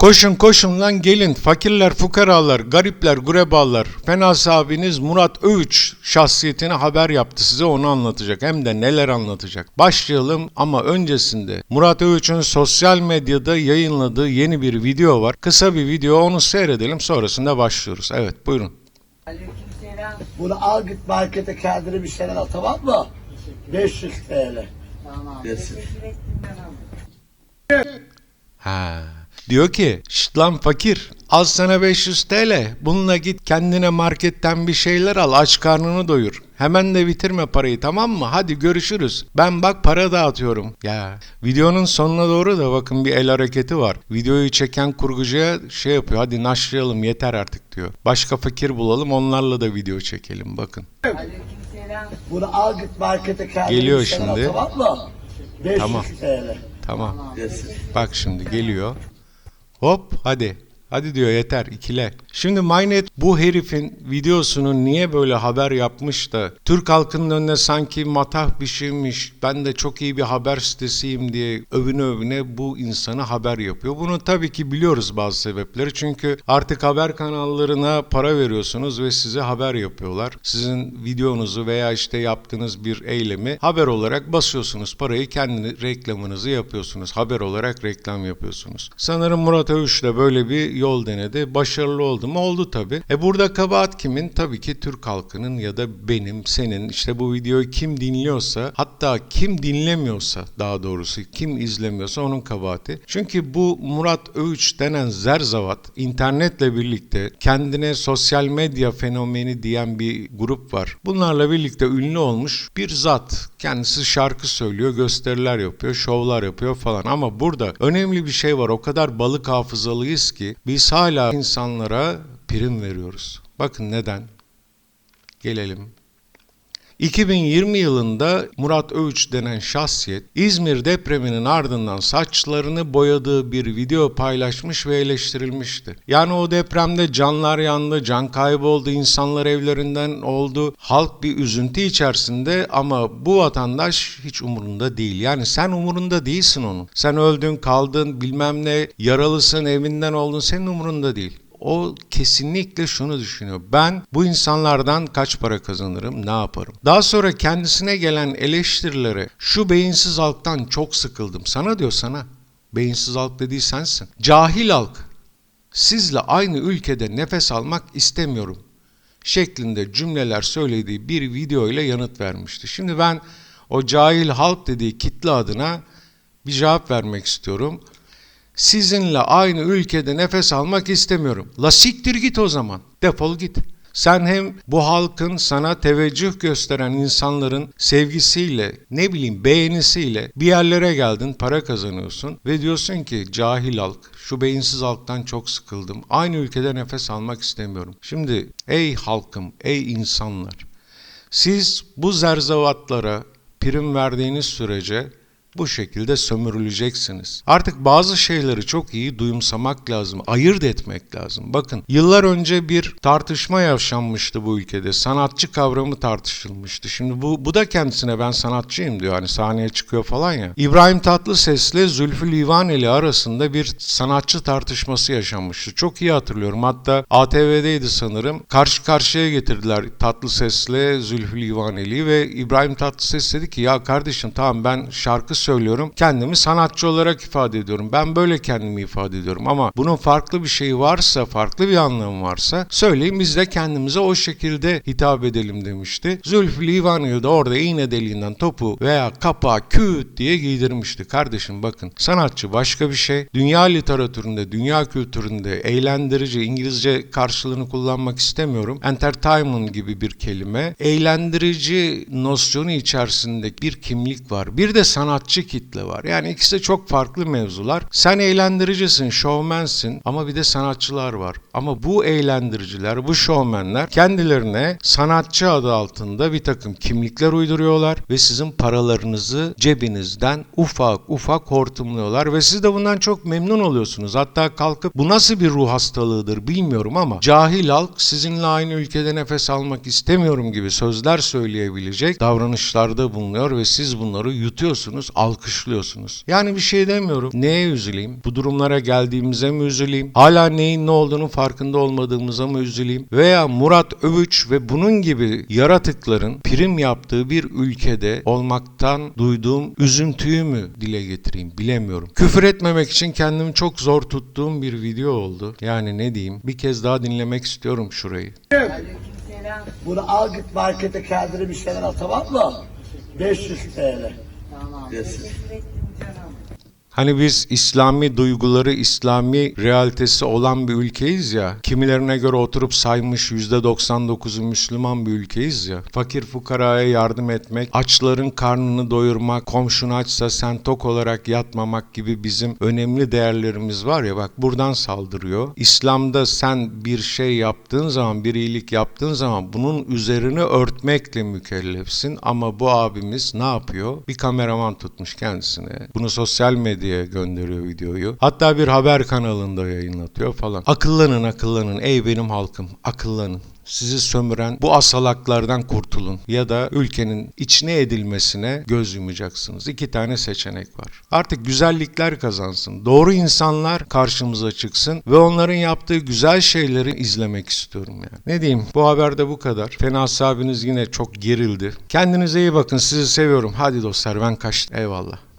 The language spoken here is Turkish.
Koşun koşun lan gelin fakirler fukaralar garipler gurebalar fena abiniz Murat Övüç şahsiyetine haber yaptı size onu anlatacak hem de neler anlatacak. Başlayalım ama öncesinde Murat Övüç'ün sosyal medyada yayınladığı yeni bir video var. Kısa bir video onu seyredelim sonrasında başlıyoruz. Evet buyurun. Aleykümselam. Bunu al git markete kendine bir şeyler al tamam mı? 500 TL. Tamam. Desin. Ha. Diyor ki şşt lan fakir al sana 500 TL bununla git kendine marketten bir şeyler al aç karnını doyur. Hemen de bitirme parayı tamam mı? Hadi görüşürüz. Ben bak para dağıtıyorum. Ya videonun sonuna doğru da bakın bir el hareketi var. Videoyu çeken kurgucuya şey yapıyor. Hadi naşlayalım yeter artık diyor. Başka fakir bulalım onlarla da video çekelim bakın. Bunu al git markete kendine Geliyor şimdi. tamam mı? 500 Tamam. Tamam. Bak şimdi geliyor. Hop hadi. Hadi diyor yeter ikile. Şimdi Mynet bu herifin videosunu niye böyle haber yapmış da Türk halkının önüne sanki matah bir şeymiş ben de çok iyi bir haber sitesiyim diye övüne övüne bu insanı haber yapıyor. Bunu tabii ki biliyoruz bazı sebepleri çünkü artık haber kanallarına para veriyorsunuz ve size haber yapıyorlar. Sizin videonuzu veya işte yaptığınız bir eylemi haber olarak basıyorsunuz. Parayı kendi reklamınızı yapıyorsunuz. Haber olarak reklam yapıyorsunuz. Sanırım Murat Övüş de böyle bir yol denedi. Başarılı oldu mu? Oldu tabii. E burada kabahat kimin? Tabii ki Türk halkının ya da benim, senin işte bu videoyu kim dinliyorsa hatta kim dinlemiyorsa daha doğrusu kim izlemiyorsa onun kabahati. Çünkü bu Murat Övüç denen zerzavat internetle birlikte kendine sosyal medya fenomeni diyen bir grup var. Bunlarla birlikte ünlü olmuş bir zat. Kendisi şarkı söylüyor, gösteriler yapıyor, şovlar yapıyor falan. Ama burada önemli bir şey var. O kadar balık hafızalıyız ki biz hala insanlara prim veriyoruz. Bakın neden? Gelelim 2020 yılında Murat Övüç denen şahsiyet İzmir depreminin ardından saçlarını boyadığı bir video paylaşmış ve eleştirilmişti. Yani o depremde canlar yandı, can kaybı oldu, insanlar evlerinden oldu. Halk bir üzüntü içerisinde ama bu vatandaş hiç umurunda değil. Yani sen umurunda değilsin onun. Sen öldün, kaldın, bilmem ne, yaralısın, evinden oldun senin umurunda değil o kesinlikle şunu düşünüyor. Ben bu insanlardan kaç para kazanırım, ne yaparım? Daha sonra kendisine gelen eleştirilere şu beyinsiz halktan çok sıkıldım. Sana diyor sana. Beyinsiz halk dediği sensin. Cahil halk. Sizle aynı ülkede nefes almak istemiyorum şeklinde cümleler söylediği bir video ile yanıt vermişti. Şimdi ben o cahil halk dediği kitle adına bir cevap vermek istiyorum. Sizinle aynı ülkede nefes almak istemiyorum. La siktir git o zaman. Defol git. Sen hem bu halkın sana teveccüh gösteren insanların sevgisiyle, ne bileyim beğenisiyle bir yerlere geldin, para kazanıyorsun ve diyorsun ki cahil halk, şu beyinsiz halktan çok sıkıldım. Aynı ülkede nefes almak istemiyorum. Şimdi ey halkım, ey insanlar, siz bu zerzavatlara prim verdiğiniz sürece bu şekilde sömürüleceksiniz. Artık bazı şeyleri çok iyi duyumsamak lazım, ayırt etmek lazım. Bakın yıllar önce bir tartışma yaşanmıştı bu ülkede. Sanatçı kavramı tartışılmıştı. Şimdi bu, bu da kendisine ben sanatçıyım diyor. Hani sahneye çıkıyor falan ya. İbrahim Tatlıses'le Zülfü Livaneli arasında bir sanatçı tartışması yaşanmıştı. Çok iyi hatırlıyorum. Hatta ATV'deydi sanırım. Karşı karşıya getirdiler Tatlıses'le Zülfü Livaneli'yi ve İbrahim Tatlıses dedi ki ya kardeşim tamam ben şarkı söylüyorum. Kendimi sanatçı olarak ifade ediyorum. Ben böyle kendimi ifade ediyorum ama bunun farklı bir şeyi varsa, farklı bir anlamı varsa söyleyin biz de kendimize o şekilde hitap edelim demişti. Zülfü Livaneli de orada iğne deliğinden topu veya kapağı küt diye giydirmişti. Kardeşim bakın sanatçı başka bir şey. Dünya literatüründe, dünya kültüründe eğlendirici, İngilizce karşılığını kullanmak istemiyorum. Entertainment gibi bir kelime. Eğlendirici nosyonu içerisinde bir kimlik var. Bir de sanatçı kitle var. Yani ikisi de çok farklı mevzular. Sen eğlendiricisin, şovmensin ama bir de sanatçılar var. Ama bu eğlendiriciler, bu şovmenler kendilerine sanatçı adı altında bir takım kimlikler uyduruyorlar ve sizin paralarınızı cebinizden ufak ufak hortumluyorlar ve siz de bundan çok memnun oluyorsunuz. Hatta kalkıp bu nasıl bir ruh hastalığıdır bilmiyorum ama cahil halk sizinle aynı ülkede nefes almak istemiyorum gibi sözler söyleyebilecek davranışlarda bulunuyor ve siz bunları yutuyorsunuz, alkışlıyorsunuz. Yani bir şey demiyorum. Neye üzüleyim? Bu durumlara geldiğimize mi üzüleyim? Hala neyin ne olduğunu farkında olmadığımıza mı üzüleyim? Veya Murat Övüç ve bunun gibi yaratıkların prim yaptığı bir ülkede olmaktan duyduğum üzüntüyü mü dile getireyim bilemiyorum. Küfür etmemek için kendimi çok zor tuttuğum bir video oldu. Yani ne diyeyim? Bir kez daha dinlemek istiyorum şurayı. Aleykümselam. Bunu al git markete kendine bir şeyler al tamam mı? 500 TL. Yes. Hani biz İslami duyguları, İslami realitesi olan bir ülkeyiz ya. Kimilerine göre oturup saymış %99'u Müslüman bir ülkeyiz ya. Fakir fukaraya yardım etmek, açların karnını doyurmak, komşun açsa sen tok olarak yatmamak gibi bizim önemli değerlerimiz var ya bak buradan saldırıyor. İslam'da sen bir şey yaptığın zaman, bir iyilik yaptığın zaman bunun üzerini örtmekle mükellefsin. Ama bu abimiz ne yapıyor? Bir kameraman tutmuş kendisine. Bunu sosyal medyaya gönderiyor videoyu. Hatta bir haber kanalında yayınlatıyor falan. Akıllanın akıllanın ey benim halkım akıllanın. Sizi sömüren bu asalaklardan kurtulun ya da ülkenin içine edilmesine göz yumacaksınız. İki tane seçenek var. Artık güzellikler kazansın. Doğru insanlar karşımıza çıksın ve onların yaptığı güzel şeyleri izlemek istiyorum yani. Ne diyeyim? Bu haberde bu kadar. Fena abiniz yine çok gerildi. Kendinize iyi bakın. Sizi seviyorum. Hadi dostlar ben kaçtım. Eyvallah.